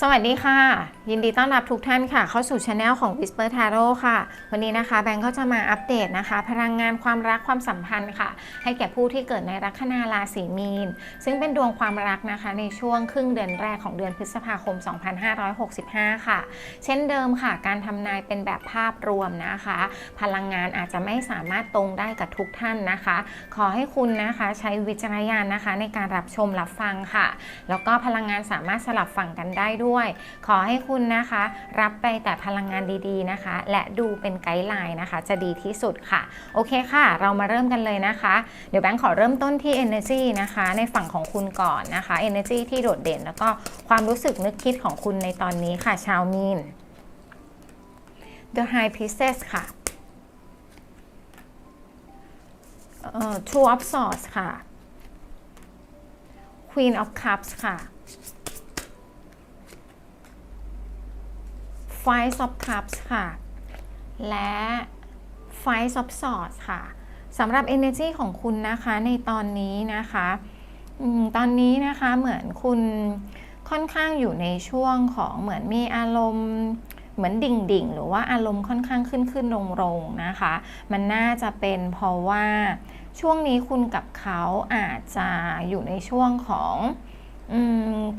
สวัสดีค่ะ ยินดีต้อนรับทุกท่านค่ะ เข้าสู่ช anel ของ Whisper Tarot ค่ะ วันนี้นะคะแบงก์ก็จะมาอัปเดตนะคะ พลังงานความรักความสัมพันธ์ค่ะ ให้แก่ผู้ที่เกิดในลัคนาราศีมีน ซึ่งเป็นดวงความรักนะคะ ในช่วงครึ่งเดือนแรกของเดือนพฤษภาคม 2565 ค่ะ เช่นเดิมค่ะ การทำนายเป็นแบบภาพรวมนะคะ พลังงานอาจจะไม่สามารถตรงได้กับทุกท่านนะคะ ขอให้คุณนะคะใช้วิจารณญาณนะคะ ในการรับชมรับฟังค่ะ แล้วก็พลังงานสามารถสลับฝั่งกันได้ด้วยขอให้คุณนะคะ รับไปแต่พลังงานดีๆนะคะ และดูเป็นไกด์ไลน์นะคะ จะดีที่สุดค่ะ โอเคค่ะ เรามาเริ่มกันเลยนะคะ เดี๋ยวแบงค์ขอเริ่มต้นที่ energy นะคะ ในฝั่งของคุณก่อนนะคะ energy ที่โดดเด่น แล้วก็ความรู้สึกนึกคิดของคุณในตอนนี้ค่ะ ชาวมีน The High Priestess ค่ะเอ่อ Two of Swords ค่ะ Queen of Cups ค่ะ Five of Cups ค่ะ และ Five of Swords ค่ะสำหรับ energy ของคุณนะคะในตอนนี้นะคะอตอนนี้นะคะเหมือนคุณค่อนข้างอยู่ในช่วงของเหมือนมีอารมณ์เหมือนดิ่งดิ่งหรือว่าอารมณ์ค่อนข้างขึ้นขึ้นลงลงนะคะ มันน่าจะเป็นเพราะว่าช่วงนี้คุณกับเขาอาจจะอยู่ในช่วงของ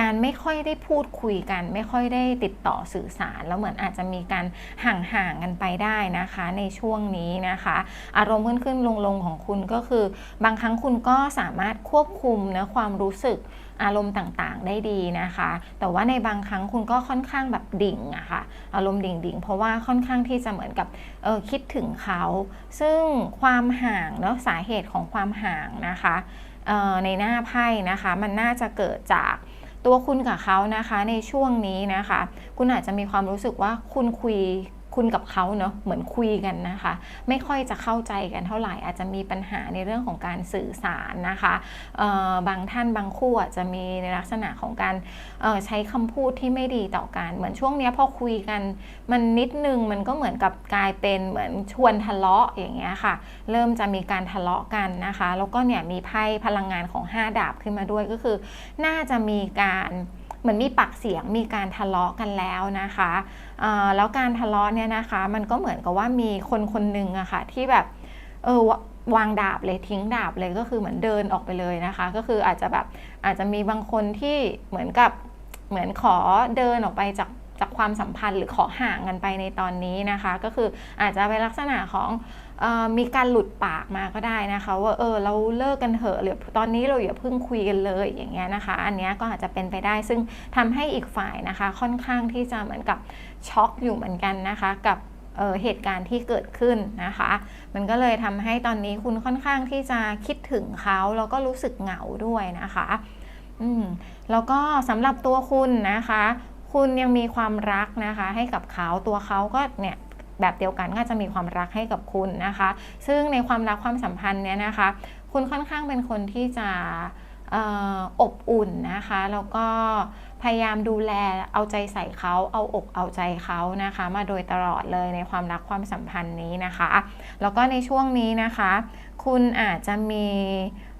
การไม่ค่อยได้พูดคุยกัน ไม่ค่อยได้ติดต่อสื่อสาร แล้วเหมือนอาจจะมีการห่างๆกันไปได้นะคะ ในช่วงนี้นะคะ อารมณ์ขึ้นขึ้นลงลงของคุณก็คือ บางครั้งคุณก็สามารถควบคุมนะความรู้สึกอารมณ์ต่างๆ ได้ดีนะคะ แต่ว่าในบางครั้งคุณก็ค่อนข้างแบบดิ่งอะค่ะ อารมณ์ดิ่งๆ เพราะว่าค่อนข้างที่จะเหมือนกับออคิดถึงเขา ซึ่งความห่างเนาะสาเหตุของความห่างนะคะ ในหน้าไพ่นะคะ มันน่าจะเกิดจากตัวคุณกับเขานะคะในช่วงนี้นะคะ คุณอาจจะมีความรู้สึกว่าคุณคุย คุณกับเขาเนาะเหมือนคุยกันนะคะ ไม่ค่อยจะเข้าใจกันเท่าไหร่ อาจจะมีปัญหาในเรื่องของการสื่อสารนะคะบางท่านบางคู่อาจจะมีในลักษณะของการใช้คำพูดที่ไม่ดีต่อกัน เหมือนช่วงนี้พอคุยกัน มันนิดนึงมันก็เหมือนกับกลายเป็นเหมือนชวนทะเลาะอย่างเงี้ยค่ะ เริ่มจะมีการทะเลาะกันนะคะ แล้วก็เนี่ยมีไพ่พลังงานของ 5 ดาบขึ้นมาด้วยก็คือ น่าจะมีการ เหมือนมีปากเสียงมีการทะเลาะกันแล้วนะคะแล้วการทะเลาะเนี่ยนะคะ มันก็เหมือนกับว่ามีคนคนหนึ่งอะค่ะที่แบบเออวางดาบเลยทิ้งดาบเลยก็คือเหมือนเดินออกไปเลยนะคะ ก็คืออาจจะแบบอาจจะมีบางคนที่เหมือนกับเหมือนขอเดินออกไปจากจากความสัมพันธ์หรือขอห่างกันไปในตอนนี้นะคะ ก็คืออาจจะเป็นลักษณะของ มีการหลุดปากมาก็ได้นะคะ ว่าเออเราเลิกกันเถอะหรือตอนนี้เราอย่าเพิ่งคุยกันเลยอย่างเงี้ยนะคะ อันเนี้ยก็อาจจะเป็นไปได้ซึ่งทำให้อีกฝ่ายนะคะ ค่อนข้างที่จะเหมือนกับช็อกอยู่เหมือนกันนะคะกับเออเหตุการณ์ที่เกิดขึ้นนะคะ มันก็เลยทำให้ตอนนี้คุณค่อนข้างที่จะคิดถึงเขาแล้วก็รู้สึกเหงาด้วยนะคะอืมแล้วก็สำหรับตัวคุณนะคะ คุณยังมีความรักนะคะ ให้กับเขาตัวเขาก็เนี่ย แบบเดียวกันก็จะมีความรักให้กับคุณนะคะ ซึ่งในความรักความสัมพันธ์เนี่ยนะคะ คุณค่อนข้างเป็นคนที่จะอออบอุ่นนะคะ แล้วก็ พยายามดูแลเอาใจใส่เขาเอาอกเอาใจเขานะคะ มาโดยตลอดเลยในความรักความสัมพันธ์นี้นะคะ แล้วก็ในช่วงนี้นะคะ คุณอาจจะมี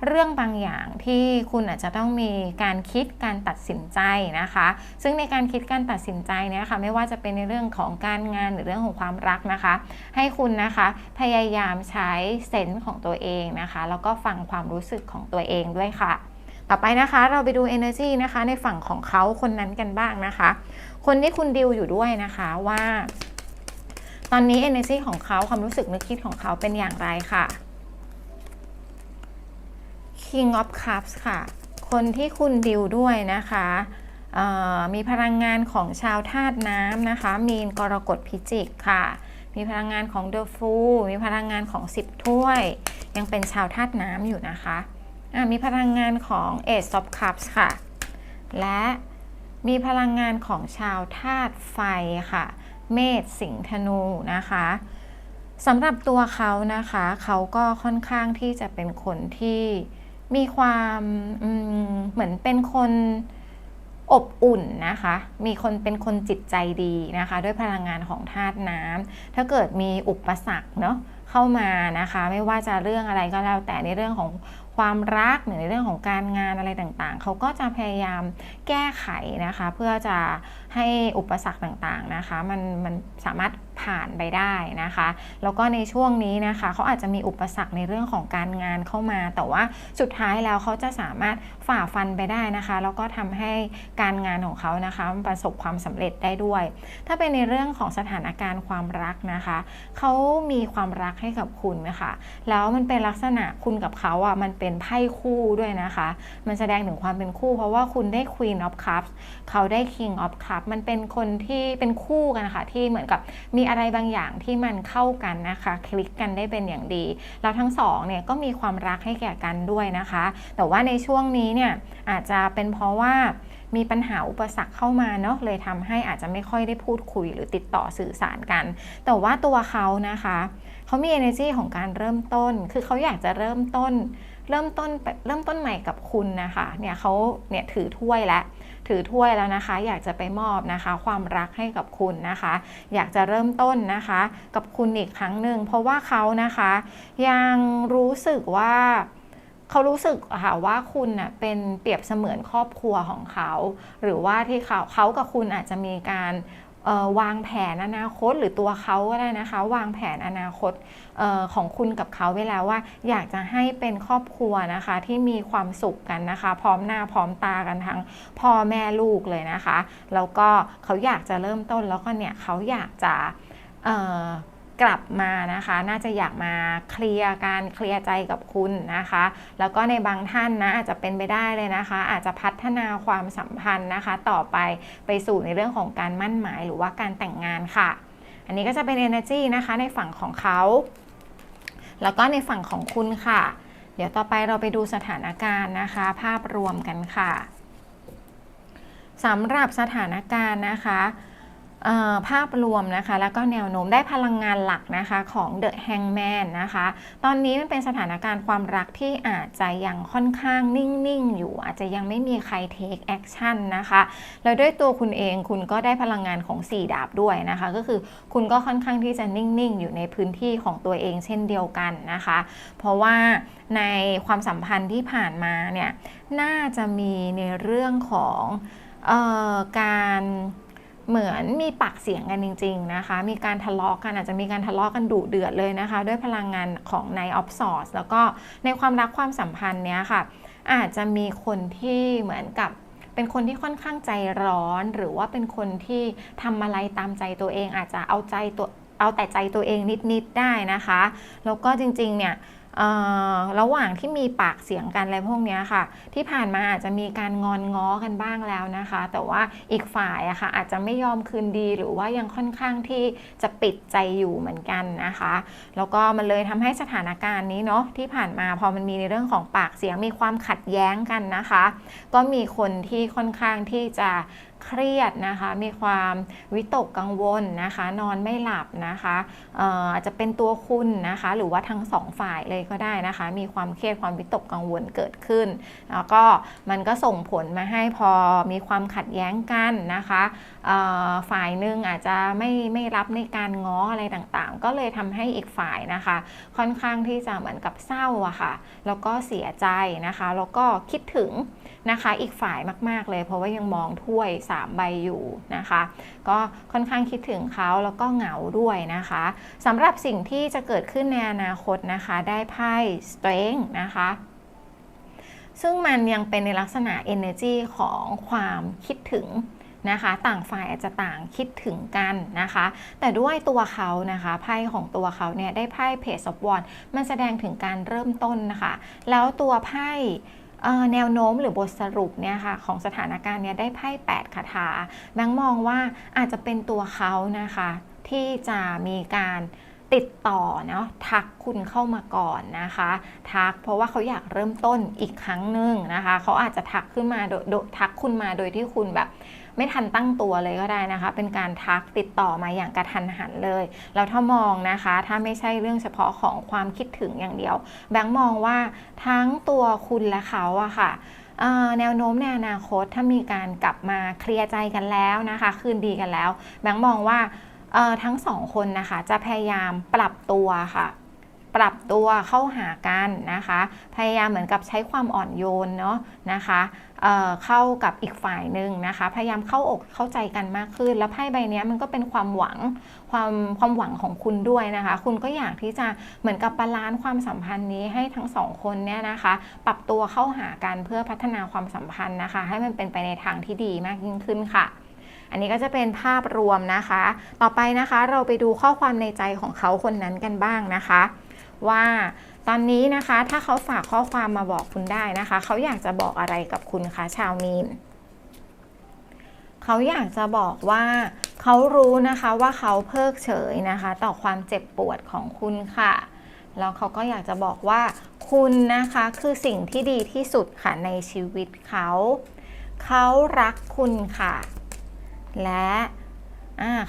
เรื่องบางอย่างที่คุณอาจจะต้องมีการคิดการตัดสินใจนะคะ ซึ่งในการคิดการตัดสินใจเนี่ยค่ะไม่ว่าจะเป็นในเรื่องของการงานหรือเรื่องของความรักนะคะ ให้คุณนะคะพยายามใช้เซนส์ของตัวเองนะคะ แล้วก็ฟังความรู้สึกของตัวเองด้วยค่ะ ต่อไปนะคะเราไปดู energy นะคะ ในฝั่งของเขาคนนั้นกันบ้างนะคะ คนที่คุณดิวอยู่ด้วยนะคะว่า ตอนนี้ energy ของเขาความรู้สึกนึกคิดของเขาเป็นอย่างไรค่ะ King of Cups ค่ะ คนที่คุณดิวด้วยนะคะมีพลังงานของชาวธาตุน้ำนะคะ มีนกรกฎพิจิกค่ะ มีพลังงานของ The Fool มีพลังงานของ10ถ้วย ยังเป็นชาวธาตุน้ำอยู่นะคะ มีพลังงานของ Ace of Cups ค่ะ และมีพลังงานของชาวธาตุไฟค่ะ เมษสิงห์ธนูนะคะสำหรับตัวเขานะคะ เขาก็ค่อนข้างที่จะเป็นคนที่มีความมเหมือนเป็นคนอบอุ่นนะคะ มีคนเป็นคนจิตใจดีนะคะ ด้วยพลังงานของธาตุน้ำถ้าเกิดมีอุปสรรคเนาะเข้ามานะคะ ไม่ว่าจะเรื่องอะไรก็แล้วแต่ในเรื่องของ ความรักหรือในเรื่องของการงานอะไรต่างๆ เขาก็จะพยายามแก้ไขนะคะ เพื่อจะ ให้อุปสรรคต่างๆนะคะมันมันสามารถผ่านไปได้นะคะ แล้วก็ในช่วงนี้นะคะเขาอาจจะมีอุปสรรคในเรื่องของการงานเข้ามา แต่ว่าสุดท้ายแล้วเขาจะสามารถฝ่าฟันไปได้นะคะ แล้วก็ทำให้การงานของเขานะคะประสบความสำเร็จได้ด้วย ถ้าเป็นในเรื่องของสถานการณ์ความรักนะคะเขามีความรักให้กับคุณนะคะแล้วมันเป็นลักษณะคุณกับเขาอะมันเป็นไพ่คู่ด้วยนะคะ มันแสดงถึงความเป็นคู่ เพราะว่าคุณได้ Queen of Cups เขาได้ King of Cups มันเป็นคนที่เป็นคู่กันค่ะที่เหมือนกับมีอะไรบางอย่างที่มันเข้ากันนะคะ คลิกกันได้เป็นอย่างดี แล้วทั้งสองเนี่ยก็มีความรักให้แก่กันด้วยนะคะ แต่ว่าในช่วงนี้เนี่ยอาจจะเป็นเพราะว่ามีปัญหาอุปสรรคเข้ามาเนาะเลยทำให้อาจจะไม่ค่อยได้พูดคุยหรือติดต่อสื่อสารกัน แต่ว่าตัวเขานะคะเขามี energy ของการเริ่มต้น คือเขาอยากจะเริ่มต้น เริ่มต้นเริ่มต้นใหม่กับคุณนะคะ เนี่ยเขาเนี่ยถือถ้วยแล้ว ถือถ้วยแล้วนะคะ อยากจะไปมอบนะคะ ความรักให้กับคุณนะคะ อยากจะเริ่มต้นนะคะ กับคุณอีกครั้งหนึ่งเพราะว่าเขานะคะ ยังรู้สึกว่าเขารู้สึกค่ะว่าคุณน่ะเป็นเปรียบเสมือนครอบครัวของเขา หรือว่าที่เขาเขากับคุณอาจจะมีการ วางแผนอนาคตหรือตัวเขาก็ได้นะคะ วางแผนอนาคตออของคุณกับเขาไว้แล้วว่า อยากจะให้เป็นครอบครัวนะคะ ที่มีความสุขกันนะคะ พร้อมหน้าพร้อมตากันทั้งพ่อแม่ลูกเลยนะคะ แล้วก็เขาอยากจะเริ่มต้นแล้วก็เนี่ยเขาอยากจะ กลับมานะคะ น่าจะอยากมาเคลียร์การเคลียร์ใจกับคุณนะคะ แล้วก็ในบางท่านนะอาจจะเป็นไปได้เลยนะคะ อาจจะพัฒนาความสัมพันธ์นะคะ ต่อไปไปสู่ในเรื่องของการมั่นหมายหรือว่าการแต่งงานค่ะ อันนี้ก็จะเป็น energy นะคะในฝั่งของเขา แล้วก็ในฝั่งของคุณค่ะ เดี๋ยวต่อไปเราไปดูสถานการณ์นะคะ ภาพรวมกันค่ะสำหรับสถานการณ์นะคะ ภาพรวมนะคะ แล้วก็แนวโน้มได้พลังงานหลักนะคะของ The Hangman นะคะ ตอนนี้มันเป็นสถานการณ์ความรักที่อาจจะยังค่อนข้างนิ่ง ๆ อยู่ อาจจะยังไม่มีใคร take action นะคะ แล้วด้วยตัวคุณเองคุณก็ได้พลังงานของ 4 ดาบด้วยนะคะ ก็คือคุณก็ค่อนข้างที่จะนิ่ง ๆ อยู่ในพื้นที่ของตัวเองเช่นเดียวกันนะคะ เพราะว่าในความสัมพันธ์ที่ผ่านมาเนี่ย น่าจะมีในเรื่องของออการ เหมือนมีปากเสียงกันจริง ๆนะคะ มีการทะเลาะกันอาจจะมีการทะเลาะกันดุเดือดเลยนะคะ ด้วยพลังงานของในออฟซอร์สแล้วก็ในความรักความสัมพันธ์เนี้ยค่ะ อาจจะมีคนที่เหมือนกับเป็นคนที่ค่อนข้างใจร้อน หรือว่าเป็นคนที่ทำอะไรตามใจตัวเอง อาจจะเอาใจตัวเอาแต่ใจตัวเองนิดๆได้นะคะ แล้วก็จริงๆเนี่ย ระหว่างที่มีปากเสียงกันอะไรพวกนี้ค่ะ ที่ผ่านมาอาจจะมีการงอนง้อกันบ้างแล้วนะคะ แต่ว่าอีกฝ่ายอะค่ะอาจจะไม่ยอมคืนดีหรือว่ายังค่อนข้างที่จะปิดใจอยู่เหมือนกันนะคะ แล้วก็มันเลยทำให้สถานการณ์นี้เนาะที่ผ่านมาพอมันมีในเรื่องของปากเสียงมีความขัดแย้งกันนะคะ ก็มีคนที่ค่อนข้างที่จะ เครียดนะคะ มีความวิตกกังวลนะคะ นอนไม่หลับนะคะเอ่ออาจจะเป็นตัวคุณนะคะ หรือว่าทั้งสองฝ่ายเลยก็ได้นะคะ มีความเครียดความวิตกกังวลเกิดขึ้น แล้วก็มันก็ส่งผลมาให้พอมีความขัดแย้งกันนะคะ ฝ่ายหนึ่งอาจจะไม่ไม่รับในการง้ออะไรต่างๆ ก็เลยทำให้อีกฝ่ายนะคะ ค่อนข้างที่จะเหมือนกับเศร้าอะค่ะ แล้วก็เสียใจนะคะ แล้วก็คิดถึงนะคะ อีกฝ่ายมากๆเลย เพราะว่ายังมองถ้วย 3 ใบอยู่นะคะ ก็ค่อนข้างคิดถึงเขาแล้วก็เหงาด้วยนะคะสำหรับสิ่งที่จะเกิดขึ้นในอนาคตนะคะ ได้ไพ่ strength นะคะซึ่งมันยังเป็นในลักษณะ energy ของความคิดถึง นะคะ ต่างฝ่ายอาจจะต่างคิดถึงกันนะคะ แต่ด้วยตัวเขานะคะไพ่ของตัวเขาเนี่ยได้ไพ่ Page of w a n d มันแสดงถึงการเริ่มต้นนะคะ แล้วตัวไพ่แนวโน้มหรือบทสรุปเนี่ยค่ะของสถานการณ์เนี้ยได้ไพ่8คาถาแบงค์มองว่าอาจจะเป็นตัวเขานะคะ ที่จะมีการติดต่อเนาะทักคุณเข้ามาก่อนนะคะ ทักเพราะว่าเขาอยากเริ่มต้นอีกครั้งหนึ่งนะคะ เขาอาจจะทักขึ้นมาโดยทักคุณมาโดยที่คุณแบบ ไม่ทันตั้งตัวเลยก็ได้นะคะ เป็นการทักติดต่อมาอย่างกระทันหันเลยแล้วถ้ามองนะคะ ถ้าไม่ใช่เรื่องเฉพาะของความคิดถึงอย่างเดียว แบงค์มองว่าทั้งตัวคุณและเขาอะค่ะแนวโน้มในอนาคตถ้ามีการกลับมาเคลียร์ใจกันแล้วนะคะ คืนดีกันแล้ว แบงค์มองว่าทั้งสองคนนะคะจะพยายามปรับตัวค่ะ ปรับตัวเข้าหากันนะคะ พยายามเหมือนกับใช้ความอ่อนโยนเนาะนะคะเเข้ากับอีกฝ่ายหนึ่งนะคะ พยายามเข้าอกเข้าใจกันมากขึ้น แล้วไพ่ใบนี้มันก็เป็นความหวังความความหวังของคุณด้วยนะคะ คุณก็อยากที่จะเหมือนกับบาลานซ์ความสัมพันธ์นี้ให้ทั้งสองคนเนี่ยนะคะ ปรับตัวเข้าหากันเพื่อพัฒนาความสัมพันธ์นะคะ ให้มันเป็นไปในทางที่ดีมากยิ่งขึ้นค่ะอันนี้ก็จะเป็นภาพรวมนะคะ ต่อไปนะคะเราไปดูข้อความในใจของเขาคนนั้นกันบ้างนะคะ ว่าตอนนี้นะคะถ้าเขาฝากข้อความมาบอกคุณได้นะคะ เขาอยากจะบอกอะไรกับคุณคะชาวมีนเขาอยากจะบอกว่าเขารู้นะคะว่าเขาเพิกเฉยนะคะ ต่อความเจ็บปวดของคุณค่ะ แล้วเขาก็อยากจะบอกว่า คุณนะคะคือสิ่งที่ดีที่สุดค่ะในชีวิตเขา เขารักคุณค่ะ และ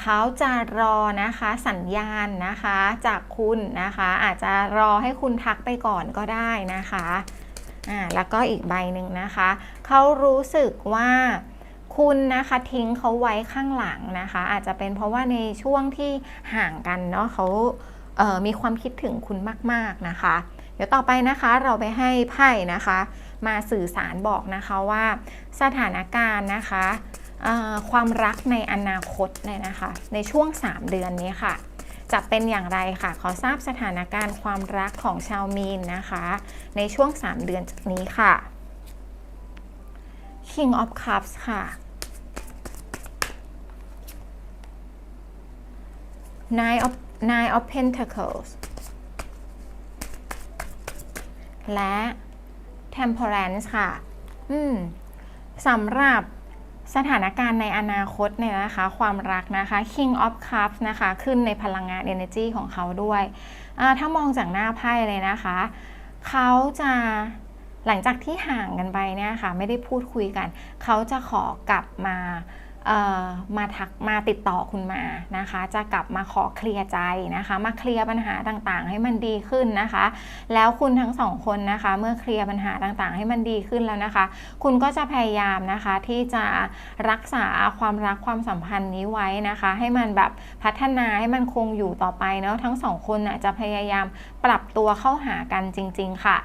เขาจะรอนะคะสัญญาณนะคะจากคุณนะคะ อาจจะรอให้คุณทักไปก่อนก็ได้นะคะอ่าแล้วก็อีกใบหนึ่งนะคะ เขารู้สึกว่าคุณนะคะทิ้งเขาไว้ข้างหลังนะคะ อาจจะเป็นเพราะว่าในช่วงที่ห่างกันเนาะเขาเมีความคิดถึงคุณมาก ๆนะคะ เดี๋ยวต่อไปนะคะเราไปให้ไพ่นะคะ มาสื่อสารบอกนะคะว่าสถานการณ์นะคะ ความรักในอนาคตเนี่ยนะคะ ในช่วง 3 เดือนนี้ค่ะ จะเป็นอย่างไรค่ะ ขอทราบสถานการณ์ความรักของชาวมีนนะคะ ในช่วง 3 เดือนจากนี้ค่ะ King of Cups ค่ะ Nine of Nine of Pentacles และ Temperance ค่ะ อืมสำหรับ สถานการณ์ในอนาคตเนี่ยนะคะ ความรักนะคะ King of Cups นะคะ ขึ้นในพลังงาน Energy ของเขาด้วย ถ้ามองจากหน้าไพ่เลยนะคะ เขาจะหลังจากที่ห่างกันไปเนี่ยค่ะ ไม่ได้พูดคุยกัน เขาจะขอกลับมา มาทักมาติดต่อคุณมานะคะ จะกลับมาขอเคลียร์ใจนะคะ มาเคลียร์ปัญหาต่างๆ ให้มันดีขึ้นนะคะ แล้วคุณทั้งสองคนนะคะ เมื่อเคลียร์ปัญหาต่างๆ ให้มันดีขึ้นแล้วนะคะ คุณก็จะพยายามนะคะที่จะรักษาความรักความสัมพันธ์นี้ไว้นะคะ ให้มันแบบพัฒนาให้มันคงอยู่ต่อไปเนาะทั้งสองคนน่ะจะพยายามปรับตัวเข้าหากันจริง ๆ ค่ะ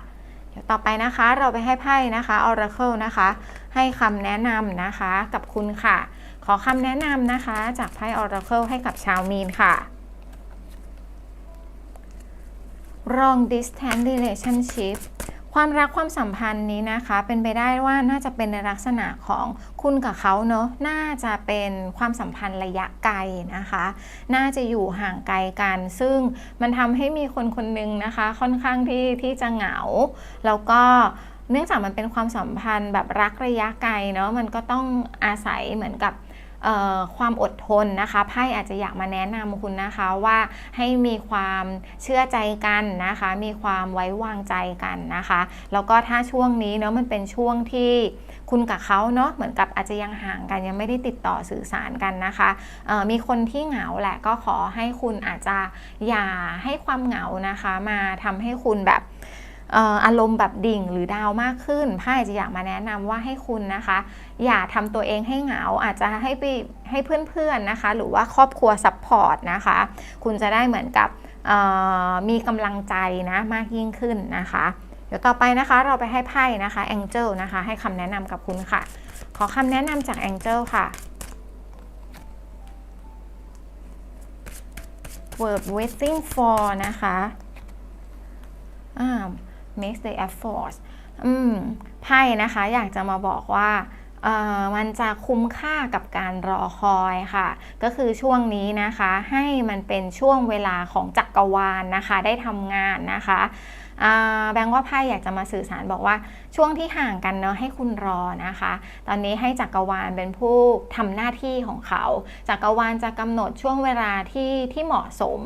เดี๋ยวต่อไปนะคะเราไปให้ไพ่นะคะ Oracle นะคะ ให้คำแนะนำนะคะกับคุณค่ะ ขอคำแนะนำนะคะ จากไพ่ Oracle ให้กับชาวมีนค่ะ long distance relationship ความรักความสัมพันธ์นี้นะคะ เป็นไปได้ว่าน่าจะเป็นในลักษณะของคุณกับเขาเนอะน่าจะเป็นความสัมพันธ์ระยะไกลนะคะ น่าจะอยู่ห่างไกลกัน ซึ่งมันทำให้มีคนคนหนึ่งนะคะ ค่อนข้างที่ที่จะเหงา แล้วก็เนื่องจากมันเป็นความสัมพันธ์แบบรักระยะไกลเนาะมันก็ต้องอาศัยเหมือนกับ ความอดทนนะคะไพ่อาจจะอยากมาแนะนำคุณนะคะว่าให้มีความเชื่อใจกันนะคะ มีความไว้วางใจกันนะคะ แล้วก็ถ้าช่วงนี้เนาะมันเป็นช่วงที่คุณกับเขาเนาะเหมือนกับอาจจะยังห่างกันยังไม่ได้ติดต่อสื่อสารกันนะคะมีคนที่เหงาแหละก็ขอให้คุณอาจจะอย่าให้ความเหงานะคะ มาทำให้คุณแบบ อารมณ์แบบดิ่งหรือดาวมากขึ้นไพ่จะอยากมาแนะนำว่าให้คุณนะคะ อย่าทำตัวเองให้เหงาอาจจะให้ไปให้เพื่อนๆนะคะ หรือว่าครอบครัวซัพพอร์ตนะคะ คุณจะได้เหมือนกับมีกำลังใจนะมากยิ่งขึ้นนะคะ เดี๋ยวต่อไปนะคะเราไปให้ไพ่นะคะ Angel นะคะให้คำแนะนำกับคุณค่ะ ขอคำแนะนำจาก Angel ค่ะ Word waiting for นะคะ อ่า make the effort อืมไพ่นะคะอยากจะมาบอกว่าเอ่อมันจะคุ้มค่ากับการรอคอยค่ะ ก็คือช่วงนี้นะคะให้มันเป็นช่วงเวลาของจักรวาลนนะคะ ได้ทำงานนะคะ แบงค์ว่าไพ่อยากจะมาสื่อสารบอกว่าช่วงที่ห่างกันเนาะให้คุณรอนะคะ ตอนนี้ให้จักรวาลเป็นผู้ทำหน้าที่ของเขา จักรวาลจะกำหนดช่วงเวลาที่ที่เหมาะสม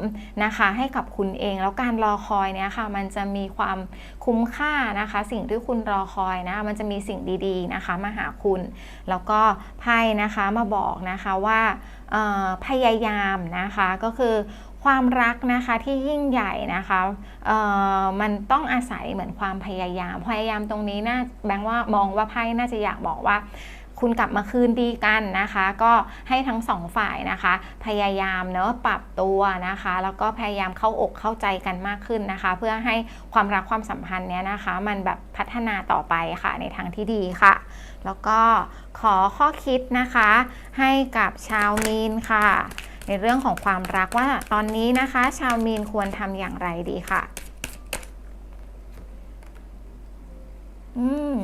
นะคะ ให้กับคุณเองแล้วการรอคอยเนี่ยค่ะมันจะมีความคุ้มค่านะคะ สิ่งที่คุณรอคอยนะมันจะมีสิ่งดีๆนะคะมาหาคุณ แล้วก็ไพ่นะคะมาบอกนะคะว่าพยายามนะคะก็คือ ความรักนะคะที่ยิ่งใหญ่นะคะเอ่อมันต้องอาศัยเหมือนความพยายาม พยายามตรงนี้น่าแบงค์ว่ามองว่าไพ่น่าจะอยากบอกว่าคุณกลับมาคืนดีกันนะคะ ก็ให้ทั้งสองฝ่ายนะคะ พยายามเนอะปรับตัวนะคะ แล้วก็พยายามเข้าอกเข้าใจกันมากขึ้นนะคะ เพื่อให้ความรักความสัมพันธ์เนี้ยนะคะ มันแบบพัฒนาต่อไปค่ะในทางที่ดีค่ะ แล้วก็ขอข้อคิดนะคะ ให้กับชาวมีนค่ะ ในเรื่องของความรักว่าตอนนี้นะคะ ชาวมีนควรทำอย่างไรดีค่ะ อืม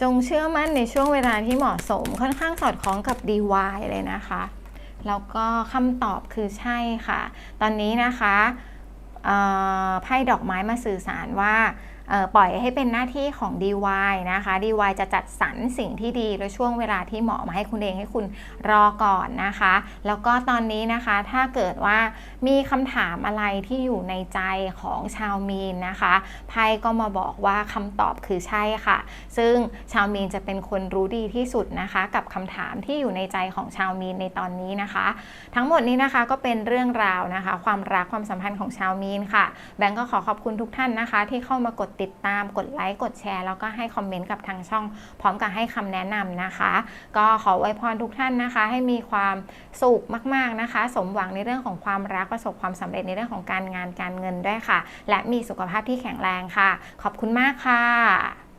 จงเชื่อมั่นในช่วงเวลาที่เหมาะสมค่อนข้างสอดคล้องกับ DY เลยนะคะ แล้วก็คำตอบคือใช่ค่ะ ตอนนี้นะคะไพ่ดอกไม้มาสื่อสารว่า ปล่อยให้เป็นหน้าที่ของ DY นะคะ DY จะจัดสรรสิ่งที่ดีและช่วงเวลาที่เหมาะมาให้คุณเองให้คุณรอก่อนนะคะ แล้วก็ตอนนี้นะคะถ้าเกิดว่ามีคำถามอะไรที่อยู่ในใจของชาวมีนนะคะไพ่ก็มาบอกว่าคำตอบคือใช่ค่ะ ซึ่งชาวมีนจะเป็นคนรู้ดีที่สุดนะคะ กับคำถามที่อยู่ในใจของชาวมีนในตอนนี้นะคะ ทั้งหมดนี้นะคะก็เป็นเรื่องราวนะคะ ความรักความสัมพันธ์ของชาวมีนค่ะ แบงก์ก็ขอขอบคุณทุกท่านนะคะ ที่เข้ามากดติดตามกดไลค์กดแชร์ แล้วก็ให้คอมเมนต์กับทางช่อง พร้อมกับให้คำแนะนำนะคะ ก็ขอไว้พรทุกท่านนะคะ ให้มีความสุขมากๆนะคะ สมหวังในเรื่องของความรักประสบความสำเร็จในเรื่องของการงานการเงินด้วยค่ะ และมีสุขภาพที่แข็งแรงค่ะ ขอบคุณมากค่ะ